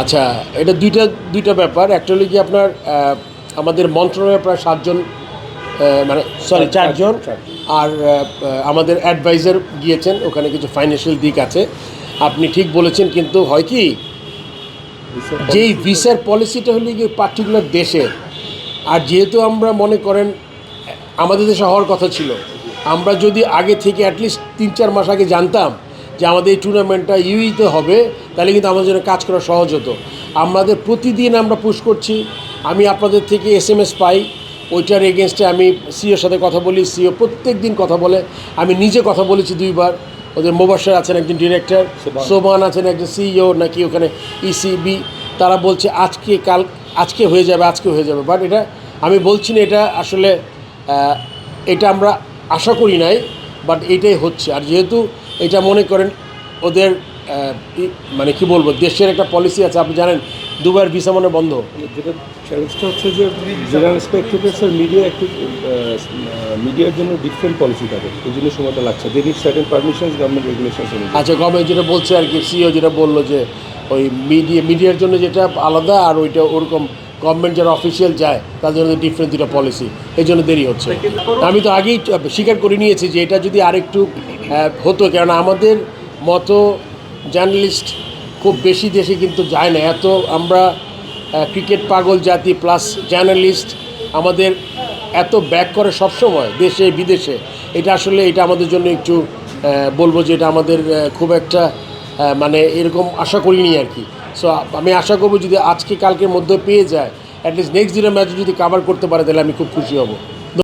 আচ্ছা এটা দুইটা দুইটা ব্যাপার। একটা হলো কি আপনার আমাদের মন্ত্রণালয়ে প্রায় সাতজন মানে সরি চারজন। আর আমাদের অ্যাডভাইজার গিয়েছেন ওখানে কিছু ফাইন্যান্সিয়াল দিক আছে। আপনি ঠিক বলেছেন কিন্তু হয় কি যেই ভিসার পলিসিটা হলো গিয়ে পার্টিকুলার দেশের আর যেহেতু আমরা মনে করেন আমাদের দেশে হওয়ার কথা ছিল আমরা যদি আগে থেকে অ্যাটলিস্ট তিন চার মাস আগে জানতাম যে আমাদের এই টুর্নামেন্টটা ইউইতে হবে তাহলে কিন্তু আমাদের জন্য কাজ করা সহজ হতো। আমাদের প্রতিদিন আমরা পুশ করছি আমি আপনাদের থেকে এস এম এস পাই ওইটার এগেনস্টে আমি সিওর সাথে কথা বলি সিও প্রত্যেক দিন কথা বলে আমি নিজে কথা বলেছি দুইবার ওদের মোবাসার আছেন একজন ডিরেক্টর সোমান। আছেন একজন সিইও নাকি ওখানে ইসিবি তারা বলছে আজকে কাল আজকে হয়ে যাবে আজকে হয়ে যাবে। বাট এটা আমি বলছি না এটা আসলে এটা আমরা আশা করি নাই বাট এটাই হচ্ছে। আর যেহেতু এটা মনে করেন ওদের মানে কি বলব দেশের একটা পলিসি আছে আপনি জানেন দুবার ভিসা মানে বন্ধ। যেটা চ্যালেঞ্জটা হচ্ছে যে জেনারেল স্পেক্টেটার্স আর মিডিয়া একটু মিডিয়ার জন্য ডিফারেন্ট পলিসি থাকে। এই জন্য সময়টা লাগছে। They need certain permissions government regulations অনুযায়ী। আচ্ছা গভর্নমেন্ট যেটা বলছে আর কি সিও যেটা বলল যে ওই মিডিয়া মিডিয়ার জন্য যেটা আলাদা আর ওইটা ওরকম গভর্নমেন্ট যারা অফিসিয়াল যায় তাদের জন্য ডিফারেন্ট দুটা পলিসি এই জন্য দেরি হচ্ছে। আমি তো আগেই স্বীকার করে নিয়েছি যে এটা যদি আরেকটু হতো কেননা আমাদের মতো জার্নালিস্ট খুব বেশি দেশে কিন্তু যায় না। এত আমরা ক্রিকেট পাগল জাতি প্লাস জার্নালিস্ট আমাদের এত ব্যাক করে সবসময় দেশে, বিদেশে। এটা আসলে এটা আমাদের জন্য একটু বলব যে এটা আমাদের খুব একটা মানে এরকম আশা করিনি আর কি। সো আমি আশা করব যদি আজকে কালকের মধ্যে পেয়ে যায় অ্যাটলিস্ট নেক্সট দিনের ম্যাচ যদি কাভার করতে পারে, তাহলে আমি খুব খুশি হব।